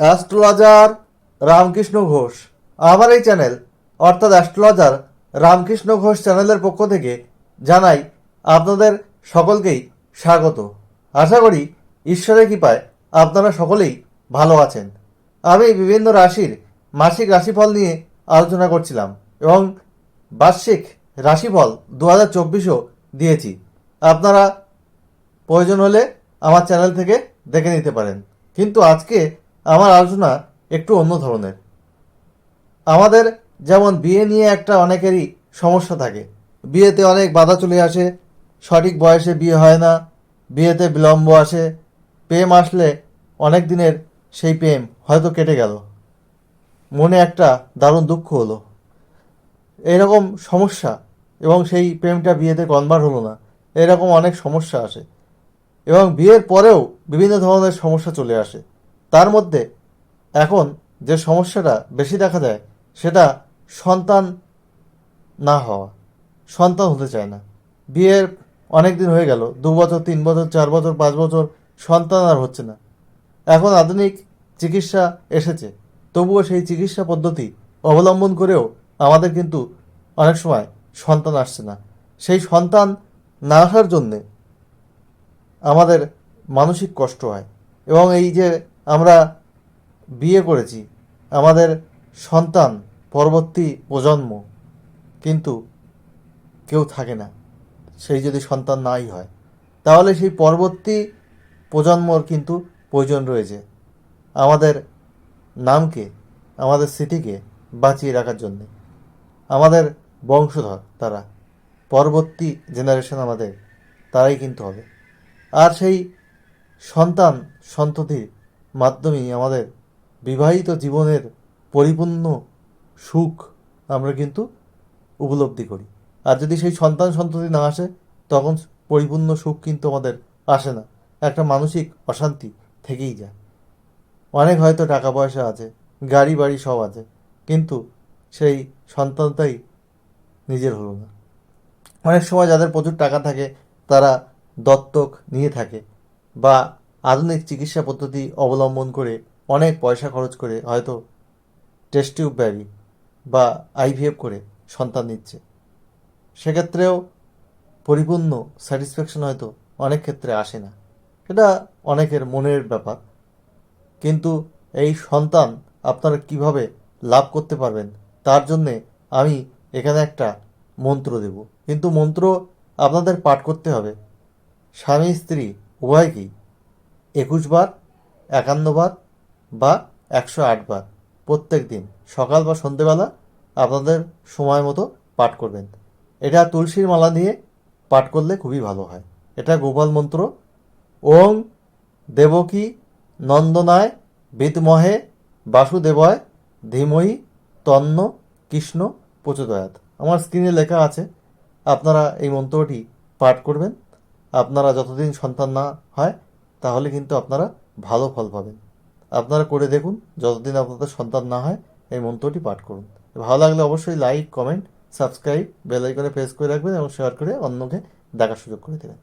Astrologer Ramakrishna Ghosh. আমার এই channel, অর্থাৎ অ্যাস্ট্রোলজার রামকৃষ্ণ ঘোষ চ্যানেলের পক্ষ থেকে জানাই আপনাদের সকলকেই স্বাগত। আশা করি ঈশ্বরের কৃপায় আপনারা সকলেই ভালো আছেন। আমি বিভিন্ন রাশির মাসিক রাশিফল নিয়ে আলোচনা করছিলাম এবং বার্ষিক রাশিফল দু হাজার চব্বিশও দিয়েছি। আপনারা প্রয়োজন হলে আমার চ্যানেল থেকে দেখে নিতে পারেন। কিন্তু আজকে আমার আলোচনা একটু অন্য ধরনের। আমাদের যেমন বিয়ে নিয়ে একটা অনেকেরই সমস্যা থাকে। বিয়েতে অনেক বাধা চলে আসে, সঠিক বয়সে বিয়ে হয় না, বিয়েতে বিলম্ব আসে, প্রেম আসলে অনেক দিনের সেই প্রেম হয়তো কেটে গেল। মনে একটা দারুণ দুঃখ হলো। এরকম সমস্যা এবং সেই প্রেমটা বিয়েতে কনভার্ট হলো না, এরকম অনেক সমস্যা আসে। এবং বিয়ের পরেও বিভিন্ন ধরনের সমস্যা চলে আসে। তার মধ্যে এখন যে সমস্যাটা বেশি দেখা যায়, সেটা সন্তান না হওয়া। সন্তান হতে চায় না। বিয়ের অনেক দিন হয়ে গেল, দু বছর, তিন বছর, চার বছর, পাঁচ বছর সন্তান আর হচ্ছে না। এখন আধুনিক চিকিৎসা এসেছে, তবুও সেই চিকিৎসা পদ্ধতি অবলম্বন করেও আমাদের কিন্তু অনেক সময় সন্তান আসছে না। সেই সন্তান না আসার জন্যে আমাদের মানসিক কষ্ট হয় এবং এই যে আমরা বিয়ে করেছি। আমাদের সন্তান পরবর্তী প্রজন্ম। কিন্তু কেউ থাকে না। সেই যদি সন্তান নাই হয়। তাহলে সেই পরবর্তী প্রজন্মর কিন্তু প্রয়োজন রয়েছে। আমাদের নামকে, আমাদের স্মৃতিকে বাঁচিয়ে রাখার জন্যে। আমাদের বংশধর তারা, পরবর্তী জেনারেশন আমাদের, তারাই কিন্তু হবে। আর সেই সন্তান সন্ততির মাধ্যমেই আমাদের বিবাহিত জীবনের পরিপূর্ণ সুখ আমরা কিন্তু উপলব্ধি করি। আর যদি সেই সন্তান সন্ততি না আসে, তখন পরিপূর্ণ সুখ কিন্তু আমাদের আসে না। একটা মানসিক অশান্তি থেকেই যায়। অনেক হয়তো টাকা পয়সা আছে গাড়ি বাড়ি সব আছে, কিন্তু সেই সন্তানটাই নিজের হলো না। অনেক সময় যাদের প্রচুর টাকা থাকে, তারা দত্তক নিয়ে থাকে বা আধুনিক চিকিৎসা পদ্ধতি অবলম্বন করে অনেক পয়সা খরচ করে হয়তো টেস্ট টিউব ব্যাবি বা আইভিএফ করে সন্তান নিচ্ছে। সেক্ষেত্রেও পরিপূর্ণ স্যাটিসফ্যাকশন হয়তো অনেক ক্ষেত্রে আসে না। এটা অনেকের মনের ব্যাপার। কিন্তু এই সন্তান আপনারা কীভাবে লাভ করতে পারবেন, তার জন্যে আমি এখানে একটা মন্ত্র দেব। কিন্তু মন্ত্র আপনাদের পাঠ করতে হবে। স্বামী স্ত্রী উভয়কেই একুশ বার, একান্ন বার বা একশো আট বার প্রত্যেক দিন, সকাল বা সন্ধেবেলা আপনাদের সময় মতো পাঠ করবেন। এটা তুলসীর মালা দিয়ে পাঠ করলে খুবই ভালো হয়। এটা গোপাল মন্ত্র, ওং দেবকী নন্দনায় বিদমহে বাসুদেবয় ধীময়ী তন্ন কৃষ্ণ প্রচোদয়াত। আমার স্ক্রিনে লেখা আছে, আপনারা এই মন্ত্রটি পাঠ করবেন। আপনারা যতদিন সন্তান না হয় তাহলে কিন্তু আপনারা ভালো ফল পাবেন। আপনারা করে দেখুন, যতদিন আপনাদের সন্তান না হয়, এই মন্ত্রটি পাঠ করুন। ভালো লাগলে অবশ্যই লাইক কমেন্ট সাবস্ক্রাইব বেল আইকনে প্রেস করে রাখবেন এবং শেয়ার করে অন্যকে দেখার সুযোগ করে দেবেন।